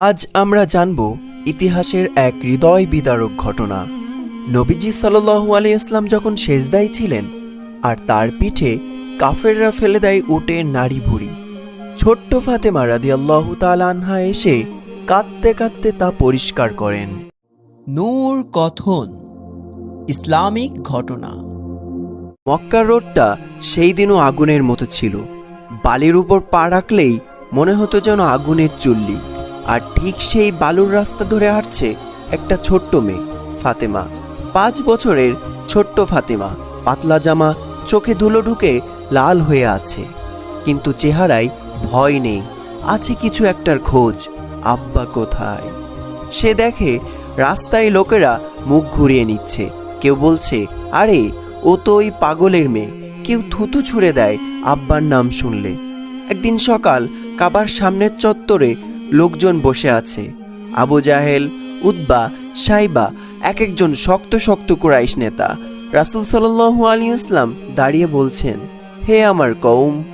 আজ আমরা জানব ইতিহাসের এক হৃদয় বিদারক ঘটনা। নবীজি সাল্লু আলিয়াল্লাম যখন সেজদায় ছিলেন, আর তার পিঠে কাফেররা ফেলে দেয় উটের নাড়ি ভুড়ি। ছোট্ট ফাতেমা রাদি আল্লাহ আনহা এসে কাঁদতে কাঁদতে তা পরিষ্কার করেন। নূর কথন, ইসলামিক ঘটনা। মক্কার রোডটা সেই দিনও আগুনের মতো ছিল। বালির উপর পা রাখলেই মনে হতো যেন আগুনের চুল্লি। আর ঠিক সেই বালুর রাস্তা ধরে হাঁটছে একটা ছোট্ট মেয়ে, ফাতেমা। পাঁচ বছরের ছোট্ট ফাতেমা, পাতলা জামা, চোখে ধুলো ঢুকে লাল হয়ে আছে। কিন্তু চেহারায় ভয় নেই, আছে কিছু একটার খোঁজ, আব্বা কোথায়? সে দেখে রাস্তায় লোকেরা মুখ ঘুরিয়ে নিচ্ছে। কেউ বলছে, আরে, ও তো ওই পাগলের মেয়ে। কেউ থুতু ছুঁড়ে দেয় আব্বার নাম শুনলে। একদিন সকাল কাবার সামনের চত্বরে লোকজন বসে আছে। আবু জাহেল উদ্বা সাইবা এক একজন শক্ত শক্ত কুরাইশ নেতা। রাসুল সাল্লু আলী ইসলাম দাঁড়িয়ে বলছেন, হে আমার কৌম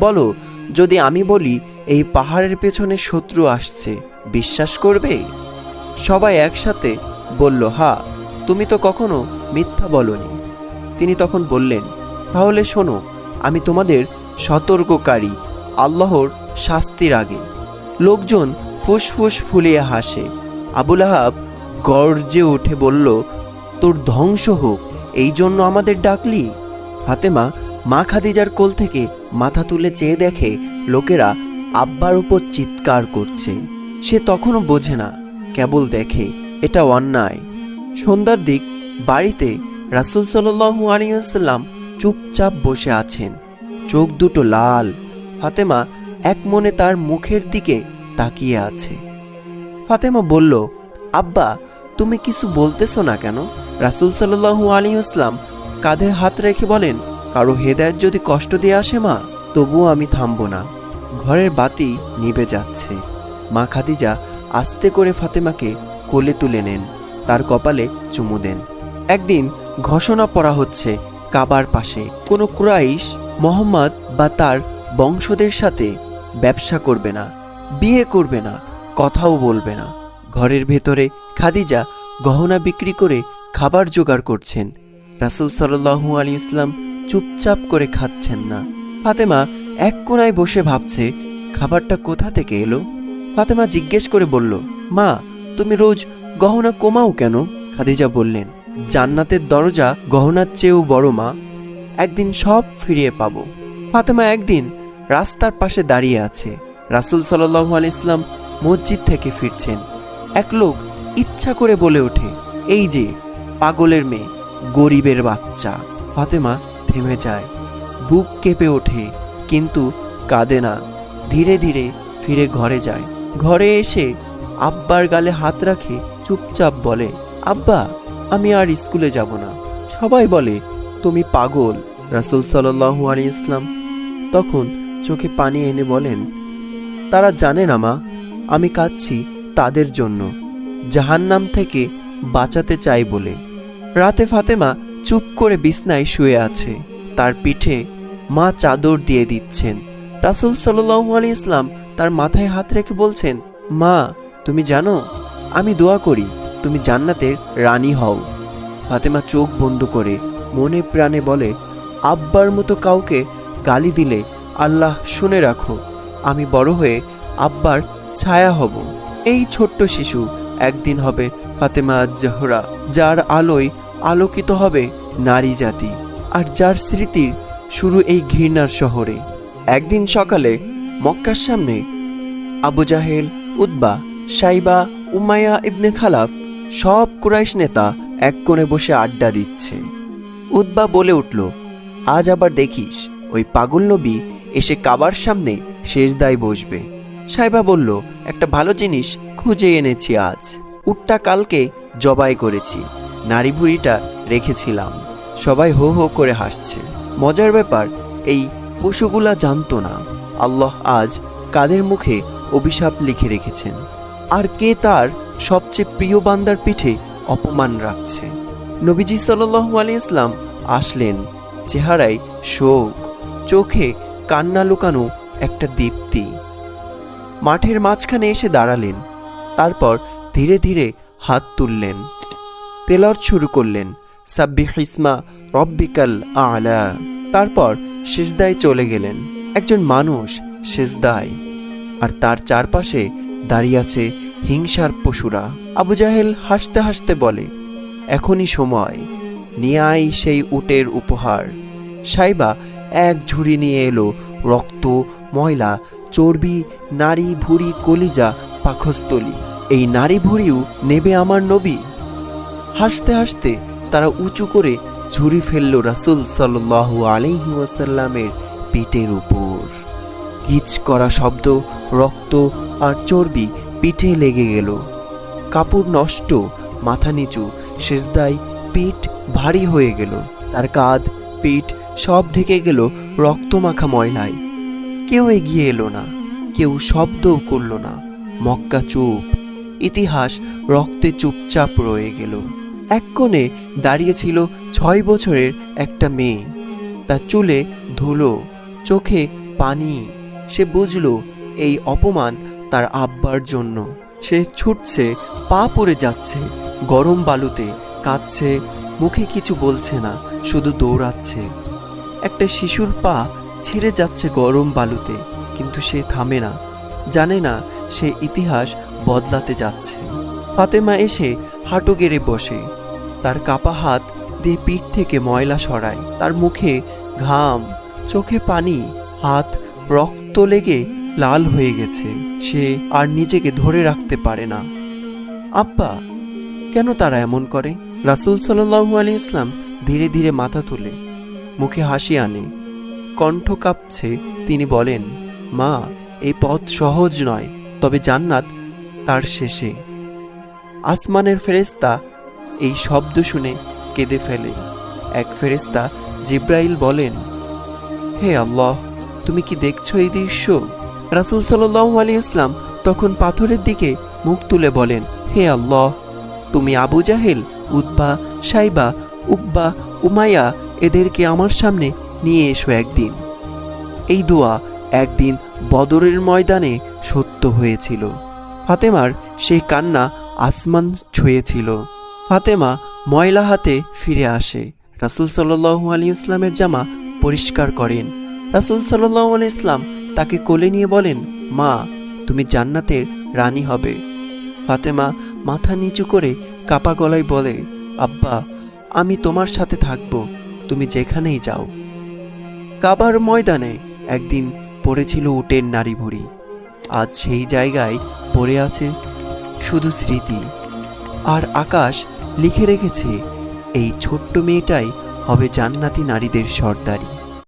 বলো, যদি আমি বলি, এই পাহাড়ের পেছনে শত্রু আসছে, বিশ্বাস করবে? সবাই একসাথে বলল, হা, তুমি তো কখনো মিথ্যা বলনি। তিনি তখন বললেন, তাহলে শোনো, আমি তোমাদের সতর্ককারী, আল্লাহর শাস্তির আগে। লোকজন ফুসফুস ফুলিয়ে হাসে। আবুল আহাব গর্জে উঠে বলল, তোর ধ্বংস হোক, এই জন্য আমাদের ডাকলি? ফাতেমা মা খাদিজার কোল থেকে মাথা তুলে চেয়ে দেখে লোকেরা আব্বার উপর চিৎকার করছে। সে তখনও বোঝে না, কেবল দেখে, এটা অন্যায়। সন্ধ্যার দিক বাড়িতে রাসুল সাল্লু আলিয়াল্লাম চুপচাপ বসে আছেন। চোখ দুটো লাল। ফাতেমা এক মনে তার মুখের দিকে তাকিয়ে আছে। ফাতেমা বলল, আব্বা, তুমি কিছু বলতেছো না কেন? রাসুল সাল্লু আলী ইসলাম কাঁধে হাত রেখে বলেন, কারও হেদায়ত যদি কষ্ট দিয়ে আসে মা, তবুও আমি থামবো না। ঘরের বাতি নিভে যাচ্ছে। মা খাদিজা আস্তে করে ফাতেমাকে কোলে তুলে নেন, তার কপালে চুমু দেন। একদিন ঘোষণা পড়া হচ্ছে কাবার পাশে। কোনো ক্রাইশ, মোহাম্মদ বা তার বংশদের সাথে ব্যবসা করবে না, বিয়ে করবে না, কথাও বলবে না। ঘরের ভেতরে খাদিজা গহনা বিক্রি করে খাবার জোগাড় করছেন। রাসুল সাল্লু আলী ইসলাম চুপচাপ করে খাচ্ছেন না। ফাতেমা এক কোনায় বসে ভাবছে, খাবারটা কোথা থেকে এলো? ফাতেমা জিজ্ঞেস করে বলল, মা, তুমি রোজ গহনা কমাও কেন? খাদিজা বললেন, জান্নাতের দরজা গহনার চেয়েও বড়, মা। একদিন সব ফিরিয়ে পাবো। ফাতেমা একদিন রাস্তার পাশে দাঁড়িয়ে আছে। রাসুল সাল্লাহ আলি ইসলাম মসজিদ থেকে ফিরছেন। এক লোক ইচ্ছা করে বলে ওঠে, এই যে, পাগলের মেয়ে, গরিবের বাচ্চা। ফাতেমা থেমে যায়। বুক কেঁপে ওঠে, কিন্তু কাঁদে না। ধীরে ধীরে ফিরে ঘরে যায়। ঘরে এসে আব্বার গালে হাত রাখে, চুপচাপ বলে, আব্বা, আমি আর স্কুলে যাব না। সবাই বলে, তুমি পাগল। রাসুল সাল্লু আলী ইসলাম তখন চোখে পানি এনে বলেন, তারা জানে না মা, আমি কাঁদছি তাদের জন্য। জাহান্নাম থেকে বাঁচাতে চাই বলে। রাতে ফাতেমা চুপ করে বিছনায় শুয়ে আছে। তার পিঠে মা চাদর দিয়ে দিচ্ছেন। রাসুল সাল্লু আলী ইসলাম তার মাথায় হাত রেখে বলছেন, মা, তুমি জানো, আমি দোয়া করি, তুমি জান্নাতের রানী হও। ফাতেমা চোখ বন্ধ করে মনে প্রাণে বলে, আব্বার মতো কাউকে গালি দিলে আল্লাহ শুনে রাখো, আমি বড় হয়ে আব্বার ছায়া হব। এই ছোট্ট শিশু একদিন হবে ফাতেমা জহরা, যার আলোয় আলোকিত হবে নারী জাতি আর যার স্মৃতির শুরু এই ঘৃণার শহরে। একদিন সকালে মক্কার সামনে আবু জাহেল উদ্বা সাইবা উমায়া ইবনে খালাফ সব কুরাইশ নেতা এক কোণে বসে আড্ডা দিচ্ছে। উদ্বা বলে উঠল, আজ আবার দেখিস ওই পাগল নবী এসে কাবার সামনে শেষদায় বসবে। সাইবা বলল, একটা ভালো জিনিস খুঁজে এনেছি আজ। উটটা কালকে জবাই করেছি। নারী ভুড়িটা রেখেছিলাম। সবাই হো হো করে হাসছে। মজার ব্যাপার, এই পশুগুলা জানতো না। আল্লাহ আজ কাদের মুখে অভিশাপ লিখে রেখেছেন। আর কে তার সবচেয়ে প্রিয় বান্দার পিঠে অপমান রাখছে? নবীজি সাল্লু আলী ইসলাম আসলেন, চেহারায় শোক। চোখে কান্না লুকানো একটা দীপ্তি। মাঠের মাঝখানে এসে দাঁড়ালেন, তারপর ধীরে ধীরে হাত তুললেন। তেলর শুরু করলেন সাব্বি হিসমা রব্বিকাল আলা। তারপর সিজদায় চলে গেলেন। একজন মানুষ সিজদায়, আর তার চারপাশে দাঁড়িয়ে আছে হিংসার পশুরা। আবু জাহেল হাসতে হাসতে বলে, এখনই সময়, নিয়ে আই সেই উটের উপহার। সাইবা এক ঝুড়ি নিয়ে এলো। রক্ত, ময়লা, চর্বি নারী ভুড়ি, কলিজা পাখস্থলী এই নারী ভুড়িও নেবে আমার নবী। হাসতে হাসতে তারা উঁচু করে ঝুড়ি ফেলল রাসুল সাল্লাহ আলহি ওয়াসাল্লামের পিঠের উপর। গিচ করা শব্দ, রক্ত আর চর্বি পিঠে লেগে গেল। কাপড় নষ্ট, মাথা নিচু, সেজদায় পিঠ ভারী হয়ে গেল। তার কাঁধ পিঠ সব ঢেকে গেল রক্তমাখা ময়লায়। কেউ এগিয়ে এলো না, কেউ শব্দও করল না। মক্কা চুপ, ইতিহাস রক্তে চুপচাপ রয়ে গেল। এক কোণে দাঁড়িয়েছিল ছয় বছরের একটা মেয়ে। তার চুলে ধুলো, চোখে পানি। সে বুঝল এই অপমান তার আব্বার জন্য। সে ছুটছে, পা পড়ে যাচ্ছে, গরম বালুতে কাঁদছে, মুখে কিছু বলছে না। শুধু দৌড়াচ্ছে। একটা শিশুর পা ছিঁড়ে যাচ্ছে গরম বালুতে, কিন্তু সে থামে না। জানে না সে ইতিহাস বদলাতে যাচ্ছে। ফাতেমা এসে হাঁটু গেড়ে বসে। তার কাপা হাত দিয়ে পিঠ থেকে ময়লা সরায়। তার মুখে ঘাম, চোখে পানি, হাত রক্ত লেগে লাল হয়ে গেছে। সে আর নিজেকে ধরে রাখতে পারে না। আব্বা, কেন তারা এমন করে? রাসুল সাল্লু আলী ইসলাম ধীরে ধীরে মাথা তুলে, মুখে হাসি আনে। কণ্ঠ কাঁপছে, তিনি বলেন, মা, এই পথ সহজ নয়, তবে জান্নাত তার শেষে। আসমানের ফেরেস্তা এই শব্দ শুনে কেঁদে ফেলে। এক ফেরেস্তা জিব্রাইল বলেন, হে আল্লাহ, তুমি কি দেখছ এই দৃশ্য? রাসুল সাল্লাহ আলী ইসলাম তখন পাথরের দিকে মুখ তুলে বলেন, হে আল্লাহ, তুমি আবু জাহেল উদ্বা সাইবা উকবা, উমাইয়া এদেরকে আমার সামনে নিয়ে এসো একদিন। এই দোয়া একদিন বদরের ময়দানে সত্য হয়েছিল। ফাতেমার সেই কান্না আসমান ছুঁয়েছিল। ফাতেমা ময়লা হাতে ফিরে আসে। রাসুল সাল্লু আলী ইসলামের জামা পরিষ্কার করেন। রাসুল সাল্লু আলী ইসলাম তাকে কোলে নিয়ে বলেন, মা, তুমি জান্নাতের রানী হবে। ফাতেমা মাথা নিচু করে কাপা গলায় বলে, আব্বা আমি তোমার সাথে থাকব, তুমি যেখানেই যাও। কাবার ময়দানে একদিন পড়েছিল উটের নারী ভুড়ি আজ সেই জায়গায় পড়ে আছে শুধু স্মৃতি। আর আকাশ লিখে রেখেছে, এই ছোট্ট মেয়েটাই হবে জান্নাতি নারীদের সর্দারি।